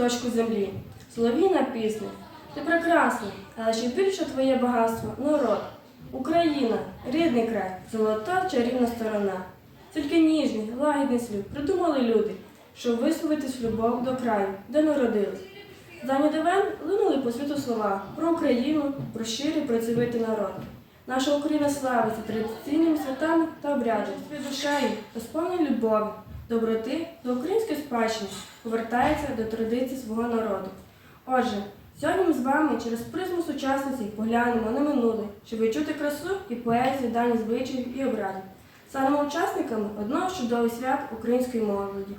куточку землі. Солов'їна пісня. Ти прекрасна, але ще більше твоє багатство народ. Україна, рідний край, золота чарівна сторона. Тільки ніжний, лагідний слід придумали люди, щоб висловитись любов до краю, де народились. Дані дивен линули по світу слова про Україну, про щирий працьовитий народ. Наша Україна славиться традиційними святами та від душею, та сповнені любові, доброти до української спадщини, повертається до традицій свого народу. Отже, сьогодні ми з вами через призму сучасності поглянемо на минуле, щоб відчути красу і поезію дані звичаїв і обрядів. Станемо учасниками одного з чудових свят української молоді.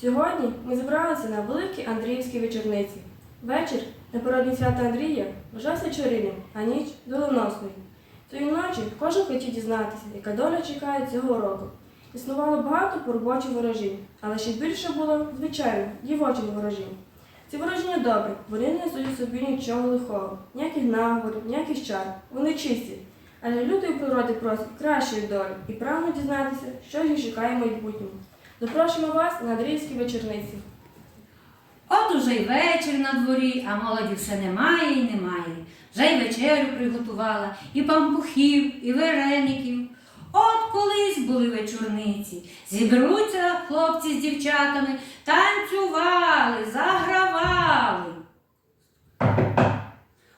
Сьогодні ми зібралися на великій Андріївській вечорниці. Вечір напередодні свята Андрія вважався чарівним, а ніч доленосною. Цієї ночі кожен хотів дізнатися, яка доля чекає цього року. Існувало багато поробочих ворожінь, але ще більше було, звичайно, дівочих ворожінь. Ці ворожіння добрі, вони не несуть собі нічого лихого, ніяких наговорів, ніяких чар, вони чисті. Але люди у природі просять кращої долі і прагнуть дізнатися, що їх чекає в майбутньому. Запрошуємо вас на Андріївській вечорниці. От уже й вечір на дворі, а молоді все немає і немає. Вже й вечерю приготувала, і пампухів, і вареників. От колись були вечорниці. Зіберуться хлопці з дівчатами, танцювали, загравали.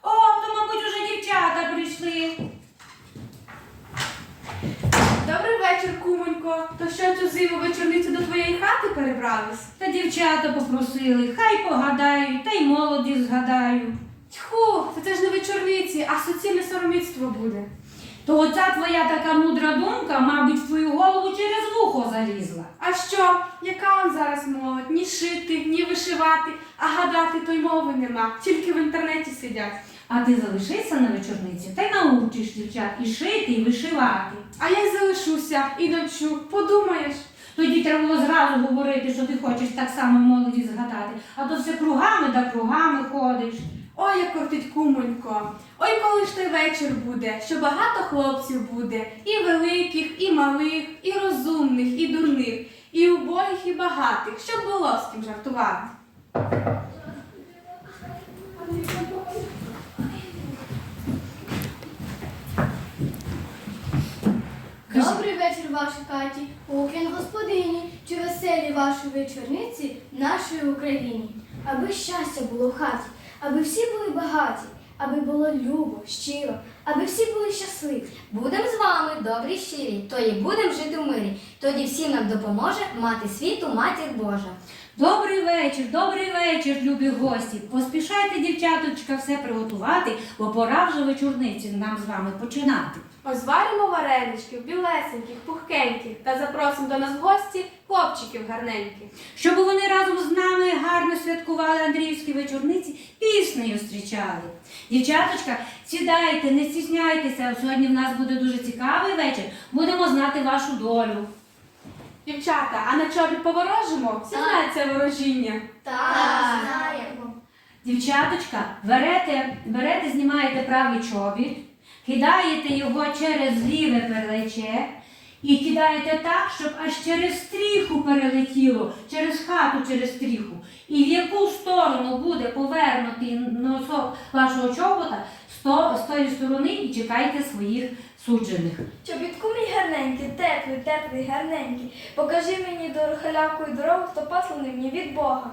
О, то, мабуть, уже дівчата прийшли. Добрий вечір, кумонько. То що цю зиму вечорницю до твоєї хати перебрались? Та дівчата попросили, хай погадають, та й молоді згадають. Тьху, це, це ж не вечорниці, а суцільне сороміцтво буде. То оця твоя така мудра думка, мабуть, в твою голову через вухо залізла. А що? Яка он зараз молодь? Ні шити, ні вишивати, а гадати то й мови нема, тільки в інтернеті сидять. А ти залишися на вечорниці та й научиш дівчат і шити, і вишивати. А я й залишуся і навчу. Подумаєш. Тоді треба було зразу говорити, що ти хочеш так само молоді згадати, а то все кругами да кругами ходиш. Ой, як кортить кумонько. Ой, коли ж той вечір буде, що багато хлопців буде, і великих, і малих, і розумних, і дурних, і убогих, і багатих, щоб було з ким жартувати. Добрий вечір, вашій хаті, уклін господині, чи веселі ваші вечорниці в нашій Україні. Аби щастя було в хаті, аби всі були багаті, аби було любо, щиро, аби всі були щасливі. Будем з вами добрі щирі, то і будем жити в мирі. Тоді всім нам допоможе мати світу, матір Божа. Добрий вечір, добрий вечір, любі гості. Поспішайте, дівчаточка, все приготувати, бо пора вже вечорниці нам з вами починати. Ось зваримо вареничків, білесеньких, пухкеньких та запросимо до нас в гості хлопчиків гарненьких. Щоб вони разом з нами гарно святкували Андріївські вечорниці, піснею зустрічали. Дівчаточка, сідайте, не стісняйтеся. Сьогодні в нас буде дуже цікавий вечір. Будемо знати вашу долю. Дівчата, а на чобі поворожимо? Всі Так. знають це ворожіння. Так, знаємо. Дівчаточка, берете, берете, знімаєте правий чобіт, кидаєте його через ліве перелече і кидаєте так, щоб аж через стріху перелетіло, через хату, через стріху. І в яку сторону буде повернутий носок вашого чобота, з тої сторони і чекайте своїх суджених. Чобітку мій гарненький, теплий, теплий, гарненький. Покажи мені до і дорогу, хто посланий мені від Бога.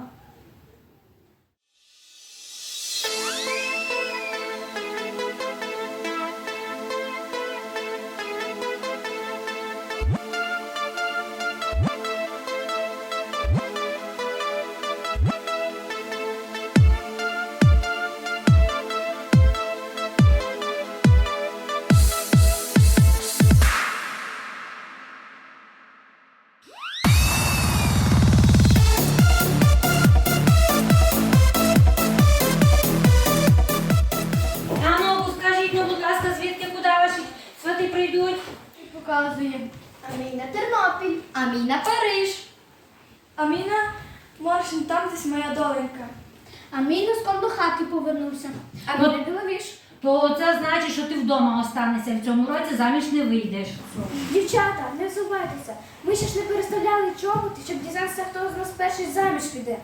Прийдуть? Показує. А мій на Тернопіль, а мій на Париж. Аміна, Моршин, там десь моя доленька. А мій на до хати повернувся. А мій на Біловіж. То це значить, що ти вдома останешся в цьому році, заміж не вийдеш. Дівчата, не взувайтеся. Ми ще ж не переставляли чоботи, щоб дізнатися, хто з нас перший заміж піде.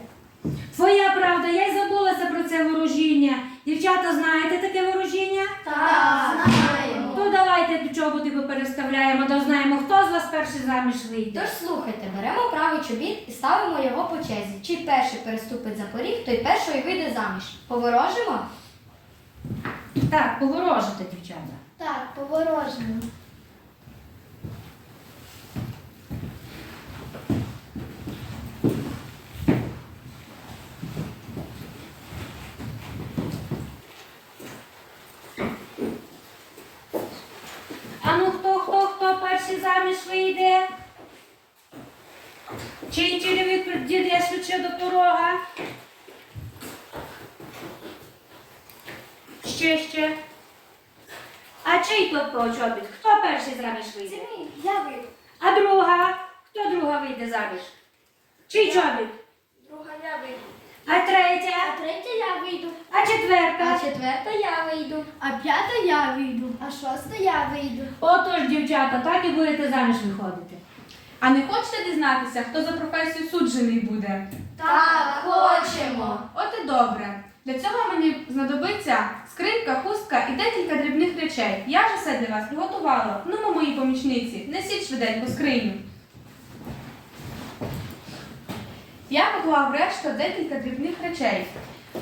Твоя правда, я й забулася про це ворожіння. Дівчата, знаєте таке ворожіння? Так, знаємо. Давайте до чоботи переставляємо, то знаємо, хто з вас перший заміж вийде. Тож слухайте, беремо правий чобіт і ставимо його по черзі. Чий перший переступить за поріг, той перший вийде заміж. Поворожимо? Так, поворожите, дівчата. Так, поворожимо. А ну хто, хто, перший заміж вийде? Чий черевик діде швидше до порога? Ще, ще. А чий то чобіт? Хто перший заміж вийде? Я вийду. А друга? Хто друга вийде заміж? Чий чобіт? А третя? А третя я вийду. А четверта? А четверта я вийду. А п'ята я вийду. А шоста я вийду. Отож, дівчата, так і будете заміж виходити. А не хочете дізнатися, хто за професію суджений буде? Так, хочемо. От і добре. Для цього мені знадобиться скринька, хустка і декілька дрібних речей. Я ж все для вас приготувала. Ну, мої помічниці, несіть швиденько скриню. Я поклав решту декілька дрібних речей.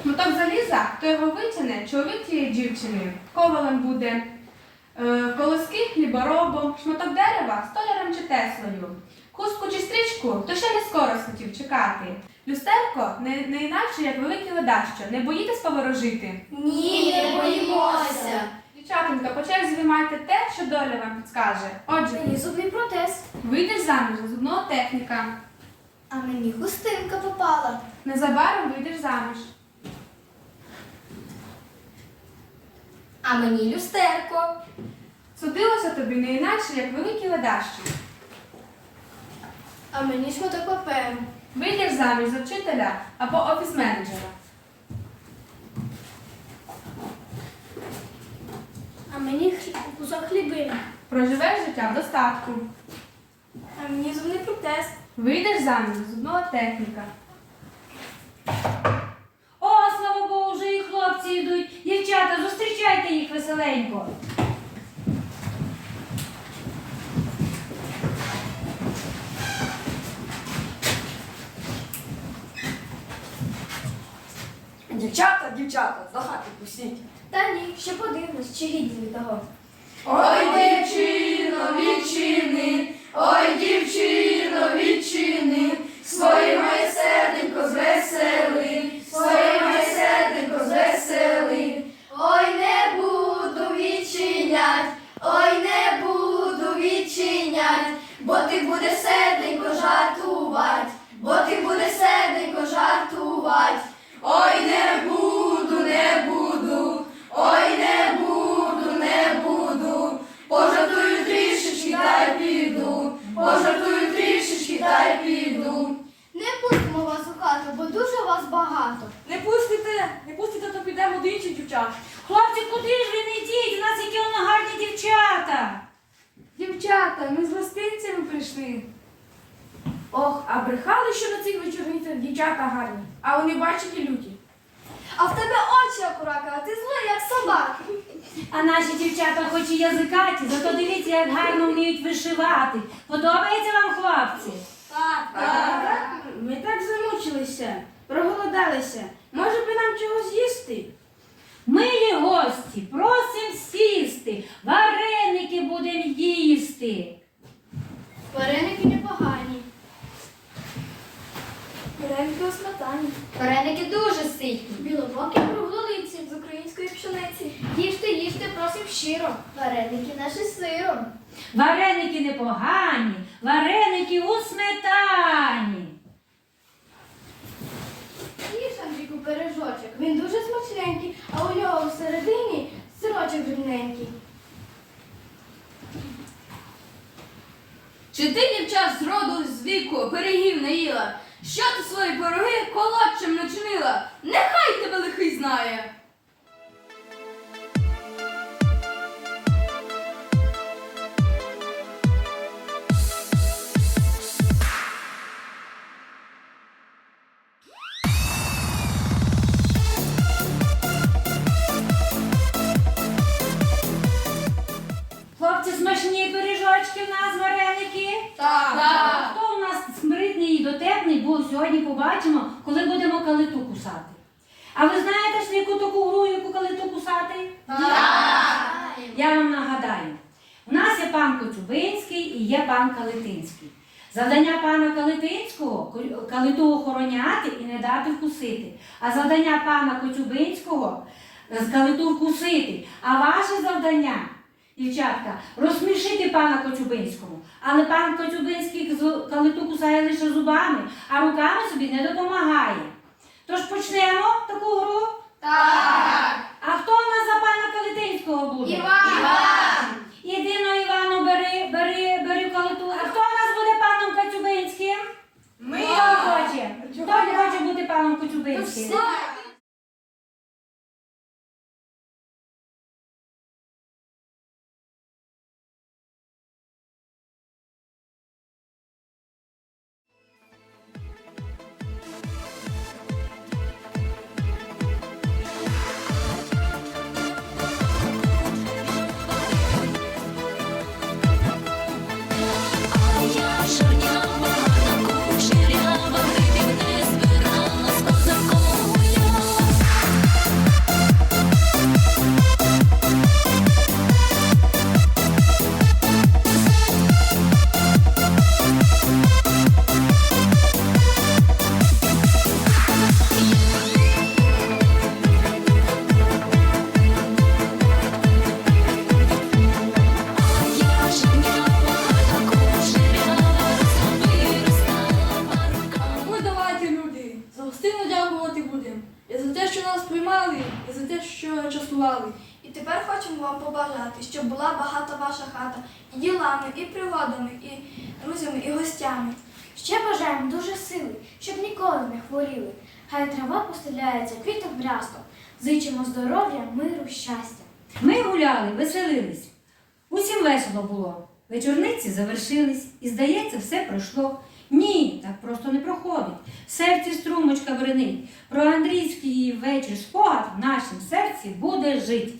Моток заліза, хто його витягне, чоловік тієї дівчини. Ковалем буде е, колоски хліборобом, шматок дерева столяром чи теслою. Хустку чи стрічку, то ще не скоро схотів чекати. Люстерко не, не інакше, як велике ледащо. Не боїтесь поворожити? Ні, не боїмося. Дівчатонька, по черзі те, що доля вам підскаже. Отже, Мені зубний протез. вийдеш заміж за зубного техніка. А мені хустинка попала. Незабаром вийдеш заміж. А мені люстерко. Судилося тобі не інакше, як великі ледащо. А мені шматок паперу. Вийдеш заміж за вчителя або офіс-менеджера. А мені кусок хлібини. Проживеш життя в достатку. А мені зубний протез. Вийдеш заміж за зубного техніка. О, слава Богу, вже і хлопці йдуть. Дівчата, зустрічайте їх веселенько. Дівчата, дівчата, за хати пустіть. Та ні, ще подивимось, чи гідні від того. Ой, дівчино, відчини, інших дівчат. Хлопці, куди ж ви не йдіть? У нас які воно гарні дівчата. Дівчата, ми з гостинцями прийшли. Ох, а брехали, що на цих вечорницях дівчата гарні, а вони бачите люті. А в тебе очі акурака, а ти злий, як собака. А наші дівчата хоч і язикаті, зато дивіться, як гарно вміють вишивати. Подобається вам, хлопці? Так, так. Ми так замучилися, проголодалися. Може би нам чогось їсти? Милі гості, просим сісти, вареники будемо їсти. Вареники непогані. Вареники у сметані. Вареники дуже ситні. Білобокі круглолиці. З української пшениці. Їжте, їжте, просим щиро. Вареники наші сиром. Вареники непогані, вареники у сметані. А всередині сирочок дрібненький. Чи ти, дівча, з роду з віку пирогів не їла? Що ти свої пироги колодчим начинила? Нехай тебе лихий знає. Побачимо, коли будемо калиту кусати. А ви знаєте ж яку таку гру, яку калиту кусати? Я вам нагадаю, у нас є пан Коцюбинський і є пан Калитинський. Завдання пана Калитинського калиту охороняти і не дати вкусити. А завдання пана Коцюбинського калиту вкусити. А ваше завдання, дівчатка, розсмішити пана Коцюбинському. Але пан Коцюбинський калиту кусає лише зубами, а руками собі не допомагає. Тож почнемо таку гру? Так. А хто в нас за пана Калитинського буде? Єдино, Івану, бери, бери, бери калиту. А хто в нас буде паном Кацюбинським? Ми. Хто хоче? Хто хоче бути паном Кацюбинським? Вам побажати, щоб була багата ваша хата і ділами, і пригодами, і друзями, і гостями. Ще бажаємо дуже сили, щоб ніколи не хворіли. Хай трава постеляється квітом брязком. Зичимо здоров'я, миру, щастя. Ми гуляли, веселились. Усім весело було. Вечорниці завершились, і, здається, все пройшло. Ні, так просто не проходить. В серці струмочка бренить. Про Андрійський вечір спогад в нашім серці буде жить.